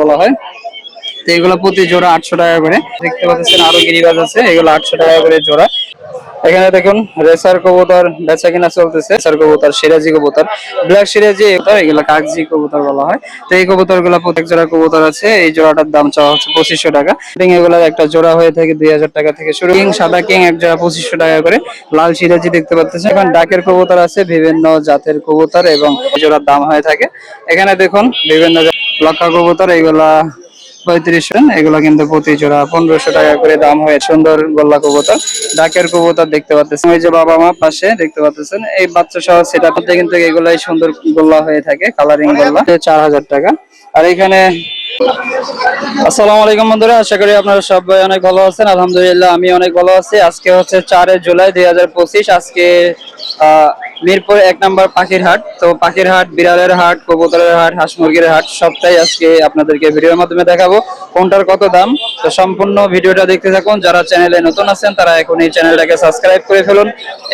বলা হয়? তো এগুলো প্রতি জোড়া আটশো টাকা করে। দেখতে পাচ্ছেন আরও গিরিবাজ আছে, এগুলো আটশো টাকা করে জোড়া। এখানে দেখুন, রেসার কবুতর বেচা কিনা চলতেছে। রেসার কবুতর, সিরাজি কবুতর। ব্ল্যাক সিরাজি কবুতর, এগুলো কাগজি কবুতর বলা হয়। তো এই কবুতরগুলো প্রত্যেক জোড়া কবুতর আছে। এই জোড়াটার দাম চাওয়া হচ্ছে পঁচিশশো টাকা। এগুলোর একটা জোড়া হয়ে থাকে দুই হাজার টাকা থেকে শুরু। কিং সাদা কিং এক জোড়া পঁচিশশো টাকা করে। লাল সিরাজি দেখতে পাচ্ছেন। এখন ডাকের কবুতর আছে, বিভিন্ন জাতের কবুতর এবং জোড়ার দাম হয়ে থাকে। এখানে দেখুন, বিভিন্ন লক্ষা কবুতর এগুলা পঁয়ত্রিশশো এগুলো কিন্তু প্রতি জোড়া পনেরোশো টাকা করে দাম হয়ে সুন্দর গোল্লা কবুতর ডাকের কবুতর দেখতে পাচ্ছেন ওই যে বাবা মা পাশে দেখতে পাচ্ছেন এই বাচ্চা সহ সেটা কিন্তু এগুলাই সুন্দর গোল্লা হয়ে থাকে কালারিং গোল্লা। চার হাজার টাকা। আর এখানে আসসালামু আলাইকুম বন্ধুরা, আশা করি আপনারা সবাই অনেক ভালো আছেন। আলহামদুলিল্লাহ, আমি অনেক ভালো আছি। আজকে হচ্ছে চারে জুলাই দুই হাজার পঁচিশ, আজকে মিরপুর এক নম্বর পাখির হাট। তো পাখির হাট, বিড়ালের হাট, কবুতরের হাট, হাঁস মুরগির হাট, সবটাই আজকে আপনাদেরকে ভিডিওর মাধ্যমে দেখাবো। কোনটার কত দাম? তো সম্পূর্ণ ভিডিওটা দেখতে থাকুন। যারা চ্যানেলে নতুন আছেন, তারা এখন এই চ্যানেলটাকে সাবস্ক্রাইব করে ফেলুন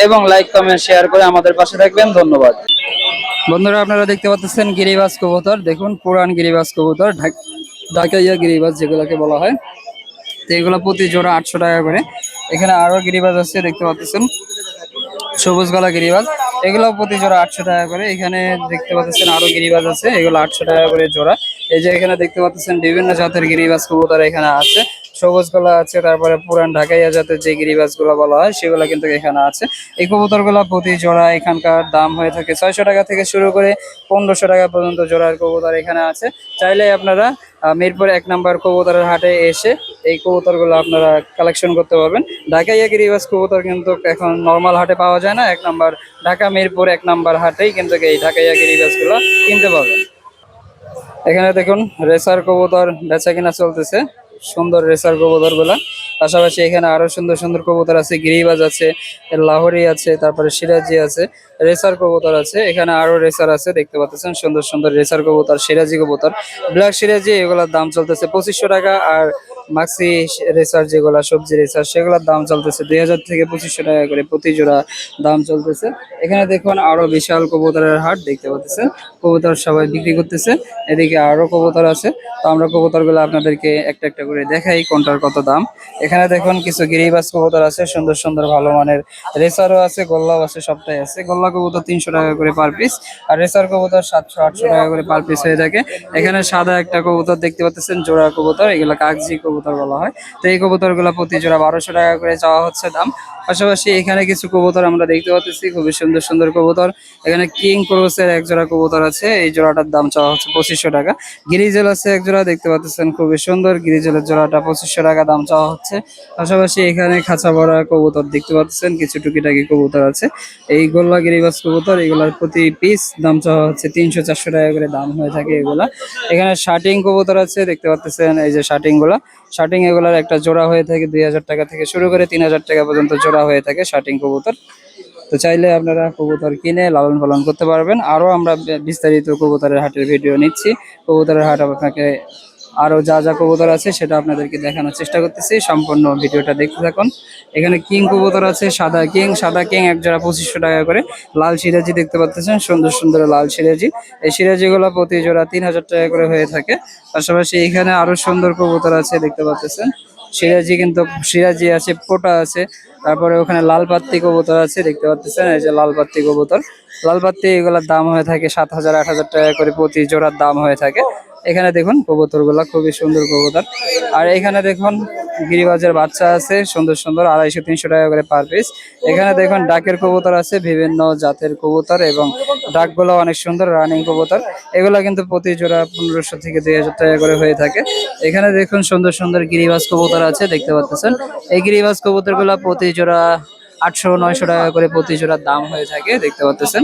এবং লাইক, কমেন্ট, শেয়ার করে আমাদের পাশে থাকবেন। ধন্যবাদ। বন্ধুরা, আপনারা দেখতে পাচ্ছেন গিরিবাজ কবুতর। দেখুন, পুরান গিরিবাজ কবুতর। ঢাক- ইয়া গিরিবাস যেগুলোকে বলা হয়, তো এগুলো প্রতি জোড়া আটশো টাকা করে। এখানে আরও গিরিবাস আছে, দেখতে পাচ্ছেন। সবুজ গলা গিরিবাস এগুলো প্রতি জোড়া আটশো টাকা করে। এখানে দেখতে পাচ্ছেন আরও গিরিবাজ আছে, এগুলো আটশো টাকা করে জোড়া। এই যে এখানে দেখতে পাচ্ছেন বিভিন্ন জাতের গিরিবাজ কবুতর এখানে আছে। সবুজ গলা আছে, তারপরে পুরান ঢাকাইয়া জাতের যে গিরিবাজগুলো বলা হয়, সেগুলো কিন্তু এখানে আছে। এই কবুতরগুলা প্রতি জোড়া এখানকার দাম হয়ে থাকে ছয়শো টাকা থেকে শুরু করে পনেরোশো টাকা পর্যন্ত জোড়ার কবুতর এখানে আছে। চাইলে আপনারা মিরপুর এক নাম্বার কবুতরের হাটে এসে এই কবুতরগুলো আপনারা কালেকশন করতে পারবেন। ঢাকাইয়া গিরিবাজ কবুতর কিন্তু এখন নর্মাল হাটে পাওয়া যায় না। এক নাম্বার ঢাকা মিরপুর এক নাম্বার হাটেই কিন্তু এই ঢাকাইয়া গিরিবাজগুলো কিনতে পারবেন। এখানে দেখুন, রেসার কবুতর বেচা কিনা চলতেছে। সুন্দর রেসার কবুতরগুলা পাশাপাশি এখানে আরও সুন্দর সুন্দর কবুতর আছে, গিরিবাজ আছে লাহোরি আছে, তারপরে সিরাজি আছে, রেসার কবুতর আছে, এখানে আরও রেসার আছে, দেখতে পাচ্ছেন সুন্দর সুন্দর রেসার কবুতর, সিরাজি কবুতর। ব্ল্যাক সিরাজি, এগুলোর দাম চলতেছে পঁচিশশো টাকা, আর মাক্সি রেসার যেগুলা, সবজি রেসার সেগুলোর দাম চলতেছে দুই হাজার থেকে পঁচিশশো টাকা করে প্রতি জোড়া দাম চলতেছে। এখানে দেখুন আরও বিশাল কবুতরের হাট দেখতে পাচ্ছেন। কবুতর সবাই বিক্রি করতেছে। এদিকে আরও কবুতর আছে। তো আমরা কবুতরগুলো আপনাদেরকে একটা একটা করে দেখাই, কোনটার কত দাম। এখানে দেখুন কিছু গিরিবাজ কবুতর আছে, সুন্দর সুন্দর ভালো মানের। রেসারও আছে, গোল্লাও আছে, সবটাই আছে। গোল্লা কবুতর তিনশো টাকা করে পার পিস আর রেসার কবুতর সাতশো, আটশো টাকা করে পার পিস হয়ে থাকে। এখানে সাদা একটা কবুতর দেখতে পাচ্ছেন, জোড়া কবুতর, এগুলো কাগজি কবুতর। বলা হয়। তো এই কবুতরগুলো প্রতি জোড়া বারোশো টাকা করে চাওয়া হচ্ছে দাম। পাশাপাশি এখানে কিছু কবুতর আমরা দেখতে পাচ্ছি, খুবই সুন্দর সুন্দর কবুতর। এখানে কিং ক্রোসের এক জোড়া কবুতর আছে, এই জোড়াটার দাম চাওয়া হচ্ছে পঁচিশশো টাকা। গিরিজেল আছে এক জোড়া, দেখতে পাচ্ছেন খুবই সুন্দর, গিরিজেলের জোড়াটা পঁচিশশো টাকা দাম চাওয়া হচ্ছে। পাশাপাশি এখানে খাঁচা ভরা কবুতর দেখতে পাচ্ছেন, কিছু টুকিটাকি কবুতর আছে। এই গোল্লা গিরিবাজ কবুতর, এগুলার প্রতি পিস দাম চাওয়া হচ্ছে তিনশো চারশো টাকা করে দাম হয়ে থাকে এগুলা। এখানে শার্টিং কবুতর আছে, দেখতে পাচ্ছেন এই যে শার্টিংগুলা শার্টিং এগুলার একটা জোড়া হয়ে থাকে দুই হাজার টাকা থেকে শুরু করে তিন হাজার টাকা পর্যন্ত জোড়া হয়ে থাকে শার্টিং কবুতর। তো চাইলে আপনারা কবুতর কিনে লালন পালন করতে পারবেন। আরও আমরা বিস্তারিত কবুতরের হাটের ভিডিও নিচ্ছি। কবুতরের হাট আপনাকে আরও যা যা কবুতর আছে সেটা আপনাদেরকে দেখানোর চেষ্টা করতেছি। সম্পূর্ণ ভিডিওটা দেখতে থাকুন। এখানে কিং কবুতর আছে, সাদা কিং। সাদা কিং এক জোড়া পঁচিশশো টাকা করে। লাল সিরাজি দেখতে পাচ্ছেন, সুন্দর সুন্দর লাল সিরাজি। এই সিরাজি গুলো প্রতি জোড়া তিন হাজার টাকা করে হয়ে থাকে। পাশাপাশি এখানে আরও সুন্দর কবুতর আছে দেখতে পাচ্ছেন। সিরাজি কিন্তু, সিরাজি আছে, পোটা আছে। তারপরে ওখানে লাল পাত্তি কবুতর আছে দেখতে পাচ্ছেন। এই যে লাল পাত্তি কবুতর। লাল পাত্তি এগুলোর দাম হয়ে থাকে সাত হাজার, আট হাজার টাকা করে প্রতি জোড়ার দাম হয়ে থাকে। এখানে দেখুন কবুতরগুলা খুবই সুন্দর কবুতর। আর এখানে দেখুন গিরিবাজের বাচ্চা আছে, সুন্দর সুন্দর, আড়াইশো, তিনশো টাকা করে পার পিস এখানে দেখুন ডাকের কবুতর আছে, বিভিন্ন জাতের কবুতর এবং ডাকগুলো অনেক সুন্দর রানিং কবুতর। এগুলো কিন্তু প্রতি জোড়া পনেরোশো থেকে দুই হাজার টাকা করে হয়ে থাকে। এখানে দেখুন সুন্দর সুন্দর গিরিবাজ কবুতর আছে, দেখতে পাচ্ছেন। এই গিরিবাজ কবুতরগুলা প্রতি জোড়া আটশো, নয়শো টাকা করে প্রতি জোড়ার দাম হয়ে থাকে, দেখতে পাচ্ছেন।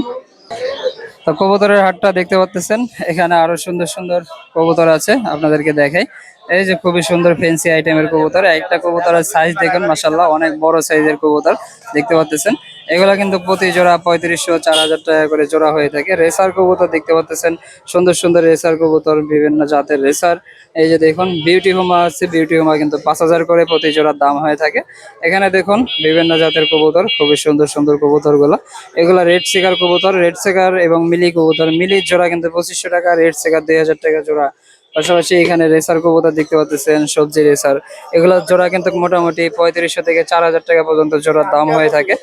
তো কবুতরের হাটটা দেখতে পাচ্ছেন এখানে আরও সুন্দর সুন্দর কবুতর আছে আপনাদেরকে দেখাই। এই যে খুবই সুন্দর ফেন্সি আইটেমের কবুতর, একটা কবুতরের সাইজ দেখুন মাসাল্লাহ অনেক বড় সাইজের কবুতর, দেখতে পাচ্ছেন এগুলা কিন্তু প্রতি জোড়া পঁয়ত্রিশশো, চার হাজার টাকা করে জোড়া হয়ে থাকে। রেসার কবুতর দেখতে পাচ্ছেন সুন্দর সুন্দর রেসার কবুতর, বিভিন্ন জাতের রেসার এই যে দেখুন বিউটি হোমা আছে বিউটি হোমা কিন্তু পাঁচ হাজার করে প্রতি জোড়ার দাম হয়ে থাকে। এখানে দেখুন, বিভিন্ন জাতের কবুতর, খুবই সুন্দর সুন্দর কবুতরগুলো এগুলা রেড সেকার কবুতর রেড সেকার এবং মিলি কবুতর। মিলির জোড়া কিন্তু পঁচিশশো টাকা রেড সেকার দুই হাজার টাকা জোড়া। পাশাপাশি এখানে রেসার কবুতর দেখতে পাচ্ছেন, সবজি রেসার। এগুলোর জোড়া কিন্তু মোটামুটি পঁয়ত্রিশশো থেকে চার হাজার টাকা পর্যন্ত জোড়ার দাম হয়ে থাকে।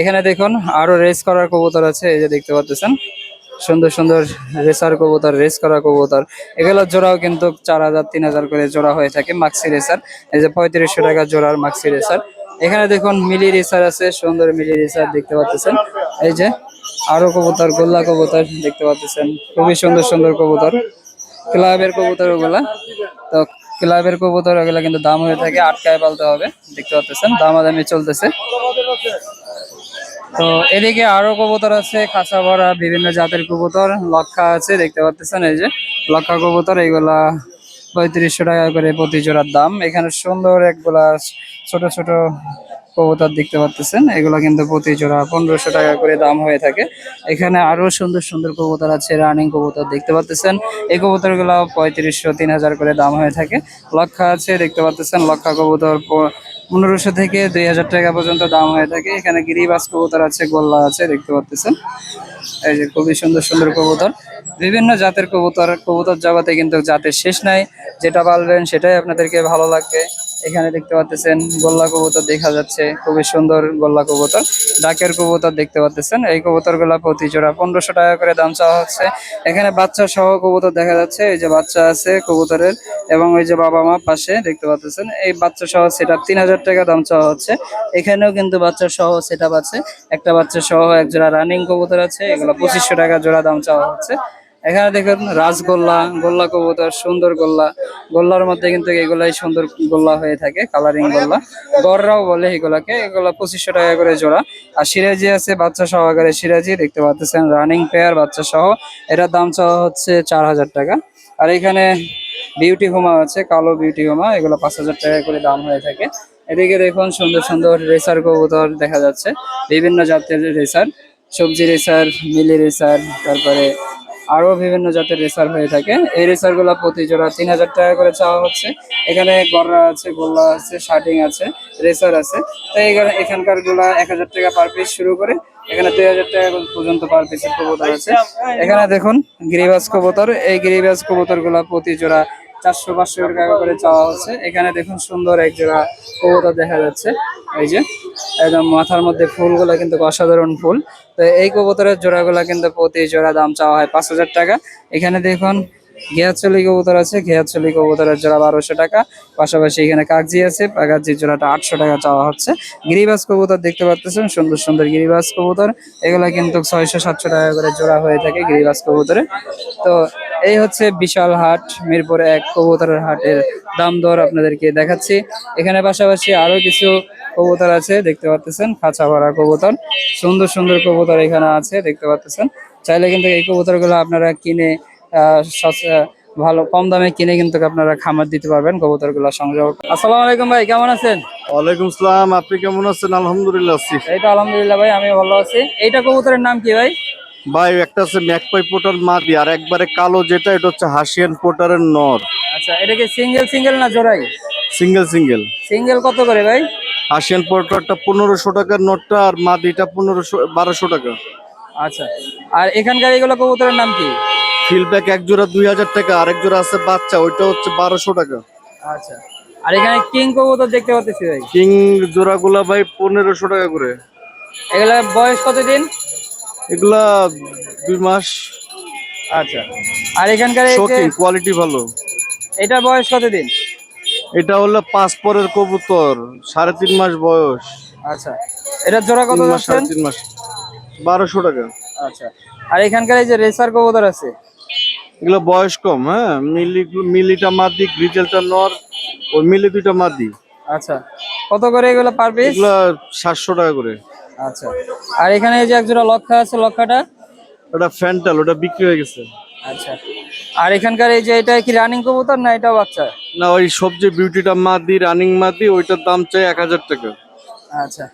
এখানে দেখুন আরও রেস করার কবুতর আছে, এই যে দেখতে পাচ্ছেন। সুন্দর সুন্দর রেসার কবুতর, রেস করা কবুতর। এগুলোর জোড়াও কিন্তু চার হাজার, তিন হাজার করে জোড়া হয়ে থাকে মাক্সি রেসার। এই যে পঁয়ত্রিশশো টাকা জোড়ার মাক্সি রেসার। এখানে দেখুন মিলি রেসার আছে, সুন্দর মিলি রেসার দেখতে পাচ্ছেন। এই যে আরও কবুতর, গোল্লা কবুতর দেখতে পাচ্ছেন। খুবই সুন্দর সুন্দর কবুতর। ক্লাবের কবুতর ওগুলা। তো ক্লাবের কবুতর ওগুলা কিন্তু দাম হয়ে থাকে, আটকায় পালতে হবে, দেখতে পাচ্ছেন, দামাদামি চলতেছে। তো এদিকে আরও কবুতর আছে খাঁচা ভরা, বিভিন্ন জাতের কবুতর, লক্ষা আছে, দেখতে পাচ্ছেন, এই যে লক্ষা কবুতর এইগুলা পঁয়ত্রিশশো টাকা করে প্রতি জোড়ার দাম। এখানে সুন্দর একগুলা ছোট ছোট কবুতর দেখতে পাচ্ছেন এগুলা কিন্তু প্রতি জোড়া পনেরোশো টাকা করে দাম হয়ে থাকে। এখানে আরও সুন্দর সুন্দর কবুতর আছে রানিং কবুতর দেখতে পাচ্ছেন এই কবুতরগুলা পঁয়ত্রিশশো, তিন হাজার করে দাম হয়ে থাকে। লক্ষা আছে, দেখতে পাচ্ছেন লক্ষা কবুতর পনেরোশো থেকে দুই হাজার টাকা পর্যন্ত দাম হয়ে থাকে। এখানে গিরিবাস কবুতর আছে, গোল্লা আছে, দেখতে পাচ্ছেন এই যে খুবই সুন্দর সুন্দর কবুতর। বিভিন্ন জাতের কবুতর কবুতর জগতে কিন্তু জাতের শেষ নাই। যেটা পালবেন সেটাই আপনাদেরকে ভালো লাগবে। এখানে দেখতে পাচ্ছেন গোল্লা কবুতর দেখা যাচ্ছে, খুবই সুন্দর গোল্লা কবুতর। ডাকের কবুতর দেখতে পাচ্ছেন এই কবুতরগুলা প্রতি জোড়া পনেরোশো টাকা করে দাম চাওয়া হচ্ছে। এখানে বাচ্চা সহ কবুতর দেখা যাচ্ছে, এই যে বাচ্চা আছে কবুতরের এবং ওই যে বাবা মা পাশে দেখতে পাচ্ছেন এই বাচ্চা সহ সেটা তিন হাজার টাকা দাম চাওয়া হচ্ছে। এখানেও কিন্তু বাচ্চা সহ সেটা আছে, একটা বাচ্চা সহ এক জোড়া রানিং কবুতর আছে, এগুলো পঁচিশশো টাকা জোড়া দাম চাওয়া হচ্ছে। এখানে দেখুন রাজগোল্লা গোল্লা কবুতর, সুন্দর গোল্লা। গোল্লার মধ্যে কিন্তু এগুলাই সুন্দর গোল্লা হয়ে থাকে কালারিং গোল্লা। গড়রাও বলে এগুলাকে, এগুলা পঁচিশশো টাকা করে জোড়া। আর সিরাজি আছে বাচ্চা সহকারে সিরাজি, দেখতে পাচ্ছেন রানিং পেয়ার বাচ্চা সহ। এটার দাম চাওয়া হচ্ছে চার হাজার টাকা। আর এখানে বিউটি হোমা আছে, কালো বিউটি হোমা এগুলো পাঁচ হাজার টাকা করে দাম হয়ে থাকে। এদিকে দেখুন সুন্দর সুন্দর রেসার কবুতর দেখা যাচ্ছে। বিভিন্ন জাতের রেসার সবজি রেসার মিলি রেসার তারপরে আরও বিভিন্ন জাতের রেসার হয়ে থাকে। এই রেসারগুলো প্রতি জোড়া তিন হাজার টাকা করে চাওয়া হচ্ছে। এখানে গররা আছে, গোল্লা আছে শার্টিং আছে, রেসার আছে। তো এখানে এখানকারগুলা এক হাজার টাকা পার পিস শুরু করে, এখানে দুই হাজার টাকা পর্যন্ত পার পিসের কবুতর আছে। এখানে দেখুন, গিরিবাজ কবুতর। এই গিরিবাজ কবুতরগুলা প্রতি জোড়া চারশো পাঁচশো টাকা করে চাওয়া হচ্ছে। এখানে দেখুন সুন্দর এক জোড়া কবুতর দেখা যাচ্ছে। এই যে, একদম মাথার মধ্যে ফুলগুলো কিন্তু অসাধারণ ফুল। তো এই কবুতরের জোড়াগুলো কিন্তু প্রতি জোড়া দাম চাওয়া হয় পাঁচ হাজার টাকা। এখানে দেখুন ঘেয়াচলি কবুতর আছে ঘেয়াচলি কবুতরের জোড়া বারোশো টাকা। পাশাপাশি এখানে কাগজি আছে কাগজির জোড়াটা আটশো টাকা চাওয়া হচ্ছে। গিরিবাস কবুতর দেখতে পাচ্ছেন সুন্দর সুন্দর গিরিবাস কবুতর। এগুলা কিন্তু ছয়শো সাতশো টাকা করে জোড়া হয়ে থাকে গিরিবাস কবুতরে। তো এই হচ্ছে বিশাল হাট, মিরপুর এক কবুতরের হাটের দাম দর আপনাদেরকে দেখাচ্ছি। এখানে পাশাপাশি আরও কিছু কবুতর আছে, দেখতে পাচ্ছেন খাঁচা ভরা কবুতর। সুন্দর সুন্দর কবুতর এখানে আছে, দেখতে পাচ্ছেন চাইলে কিন্তু এই কবুতরগুলো আপনারা কিনে ভালো কম দামে কিনে কিন্তু আপনারা খামার দিতে পারবেন কবুতরগুলো সংগ্রহ আসসালামু আলাইকুম ভাই কেমন আছেন? ওয়ালাইকুম আসসালাম আপনি কেমন আছেন? আলহামদুলিল্লাহ আছি। এই তো আলহামদুলিল্লাহ ভাই আমি ভালো আছি। এইটা কবুতরের নাম কি ভাই? ভাই একটা আছে ম্যাকপাই পোটার মাদি আর একবারে কালো যেটা এটা হচ্ছে হাসিয়ান পোটারের নর। আচ্ছা এটা কি সিঙ্গেল সিঙ্গেল না জোড়াই? Single single. সিঙ্গেল কত করে ভাই? হাসিয়ান পোটারটা পনেরোশো টাকার নটটা আর মাদিটা পনেরোশো বারোশো টাকা। আচ্ছা আর এখানকার এগুলো কবুতরের নাম কি? ফিলব্যাক এক জোড়া দুই হাজার টাকা আরেক জোড়া আছে বাচ্চা ওইটা হচ্ছে বারোশো টাকা। আচ্ছা। আর এখানে কিং কবুতর দেখতে পাচ্ছি ভাই। কিং জোড়াগুলা ভাই পনেরোশো টাকা করে। এগুলা বয়স কতদিন? এগুলা দুই মাস। আচ্ছা। আর এখানকার শৌখিন কোয়ালিটি ভালো। এটা বয়স কতদিন? এটা হলো পাঁচ পরের কবুতর সাড়ে তিন মাস বয়স। আচ্ছা। এটা জোড়া কত সাড়ে তিন মাস। বারোশো টাকা। আচ্ছা। আর এখানকার এই যে রেসার কবুতর আছে এগুলো বয়স কম হ্যাঁ? মিলি মিলিটা মাদি গ্রিজেলটা নর ওই মিলি দুইটা মাদি। আচ্ছা। কত করে এগুলো পার পিস এগুলো সাতশো টাকা করে। আচ্ছা। আর এখানে এই যে এক জোড়া লক্ষা আছে লক্ষাটা? ওটা ফ্যান্টাল ওটা বিক্রি হয়ে গেছে। আচ্ছা। আর এখানকার এই যে এটা কি রানিং কবুতর না এটা বাচ্চা? না ওই সবজি বিউটিটা মাদি রানিং মাদি ওইটার দাম চাই এক হাজার টাকা। আচ্ছা।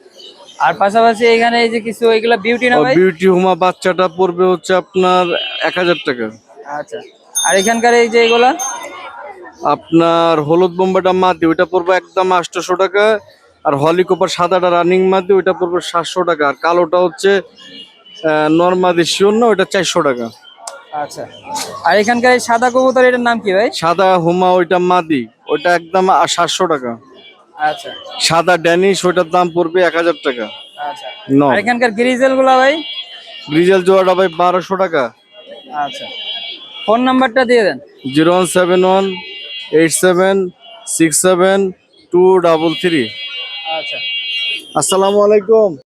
আর পাশাপাশি এখানে এই যে কিছু এগুলা বিউটি না ভাই? বিউটি হুমা বাচ্চাটা পড়বে হচ্ছে আপনার এক হাজার টাকা। আচ্ছা। আর এখানকার এই যে এগুলা? আপনার হলুদ বোম্বাটা মাদি ওইটা পড়বে একদম আটশোশো টাকা। আর হলিকপার সাদাটা রানিং মাদি ওইটা পড়বে সাতশো টাকা। আর কালোটা হচ্ছে নর্মাদি শিওর না ওইটা চারশো টাকা। আচ্ছা। আর এখানকার এই সাদা কবুতর এটার নাম কি ভাই? সাদা হুমা ওইটা মাদি ওইটা একদম সাতশো টাকা। আচ্ছা। সাদা ড্যানিশ ওইটার দাম পড়বে এক হাজার টাকা। আচ্ছা। এখানকার গ্রিজেলগুলা ভাই? ব্রিজেল জোয়াটা ভাই বারোশো টাকা। আচ্ছা। ফোন নাম্বারটা দিয়ে দেন। Zero one seven one eight seven six seven two double three. আচ্ছা। আসসালামু আলাইকুম।